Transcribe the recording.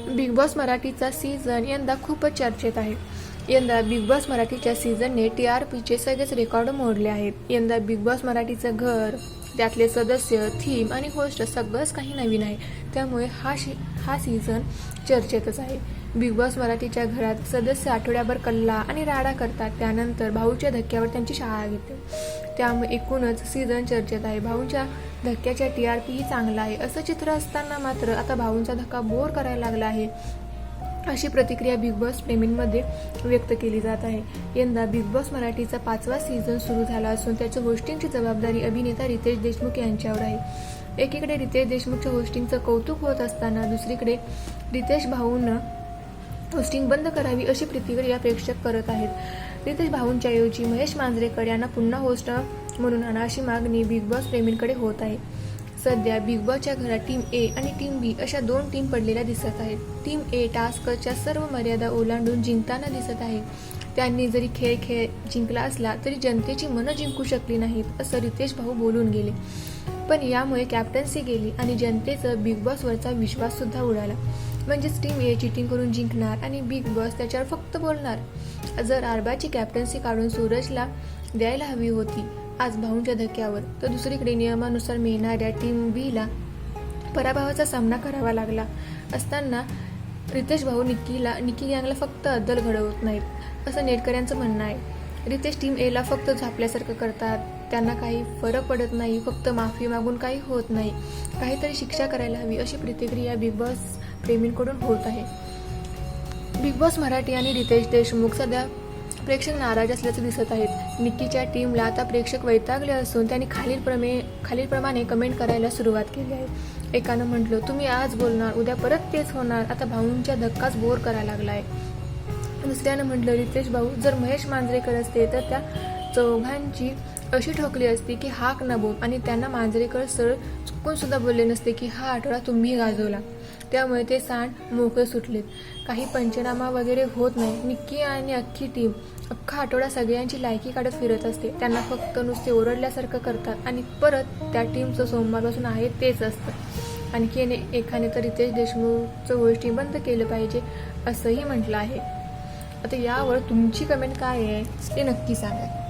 Big boss मराठीचा season यंदा खूपच चर्चेत आहे. यंदा बिग बॉस मराठीच्या सीझनने टी आर पीचे सगळेच रेकॉर्ड मोडले आहेत. यंदा बिग बॉस मराठीचं घर त्यातले सदस्य थीम आणि होस्ट सगळंच काही नवीन आहे. त्यामुळे हा शी हा सीझन चर्चेतच आहे. बिग बॉस मराठीच्या घरात सदस्य आठवड्याभर कल्ला आणि राडा करतात. त्यानंतर भाऊच्या धक्क्यावर त्यांची शाळा घेते. त्यामुळे एकूणच सीझन चर्चेत आहे. भाऊच्या धक्क्याच्या टी आर पीही चांगला आहे. असं चित्र असताना मात्र आता भाऊंचा धक्का बोर करायला लागला आहे. अशी प्रतिक्रिया बिग बॉस प्रेमींमध्ये व्यक्त केली जात आहे. यंदा बिग बॉस मराठीचा पाचवा सीझन सुरू झाला असून त्याच्या होस्टिंगची जबाबदारी अभिनेता रितेश देशमुख यांच्यावर आहे. एकीकडे रितेश देशमुखच्या होस्टिंगचं कौतुक होत असताना दुसरीकडे रितेश भाऊंना होस्टिंग बंद करावी अशी प्रतिक्रिया प्रेक्षक करत आहेत. रितेश भाऊंच्या ऐवजी महेश मांजरेकर यांना पुन्हा होस्ट म्हणून अनाशी अशी मागणी बिग बॉस प्रेमींकडे होत आहे. सध्या बिग बॉसच्या घरात टीम ए आणि टीम बी अशा दोन टीम पडलेल्या दिसत आहेत. टीम ए टास्कच्या सर्व मर्यादा ओलांडून जिंकताना दिसत आहे. त्यांनी जरी खेळ खेळ जिंकला असला तरी जनतेची मनं जिंकू शकली नाहीत असं रितेश भाऊ बोलून गेले. पण यामुळे कॅप्टन्सी गेली आणि जनतेचं बिग बॉसवरचा विश्वास सुद्धा उडाला. म्हणजेच टीम ए चिटिंग करून जिंकणार आणि बिग बॉस त्याच्यावर फक्त बोलणार. जर आरबाची कॅप्टन्सी काढून सूरजला द्यायला हवी होती आज भाऊंच्या धक्क्यावर तर दुसरीकडे नियमानुसार मिळणाऱ्या टीम बीला पराभवाचा सामना करावा लागला. असताना रितेश भाऊ निक्कीला निक्की गँगला फक्त अद्दल घडवत नाहीत असं नेटकऱ्यांचं म्हणणं आहे. रितेश टीम एला फक्त झापल्यासारखं करतात. त्यांना काही फरक पडत नाही फक्त माफी मागून काही होत नाही. काहीतरी शिक्षा करायला हवी अशी प्रतिक्रिया बिग बॉस प्रेमींकडून होत आहे. बिग बॉस मराठी आणि रितेश देशमुख सध्या प्रेक्षक नाराज असल्याचं दिसत आहेत. निक्कीच्या टीमला आता प्रेक्षक वैतागले असून त्यांनी खालील प्रमे खालीलप्रमाणे कमेंट करायला सुरुवात केली आहे. एकानं म्हटलं तुम्ही आज बोलणार उद्या परत तेच होणार. आता भाऊंच्या धक्काच बोर करायला लागला आहे दुसऱ्यानं म्हटलं रितेश भाऊ जर महेश मांजरेकर असते तर त्या चौघांची अशी ठोकली असती की हाक न बोल आणि त्यांना मांजरेकर सरळ चुकून सुद्धा बोलले नसते की हा आठवडा तुम्ही गाजवला. त्यामुळे ते सांड मोकळे सुटलेत. काही पंचनामा वगैरे होत नाही. निक्की आणि अख्खी टीम अख्खा आठवडा सगळ्यांची लायकी काढत फिरत असते. त्यांना फक्त नुसते ओरडल्यासारखं करतात आणि परत त्या टीमचं सोमवारपासून आहे तेच असतं. आणखी एकाने तर रितेश देशमुखचं गोष्टी बंद केलं पाहिजे असंही म्हटलं आहे. आता यावर तुमची कमेंट काय आहे ते नक्की सांगा.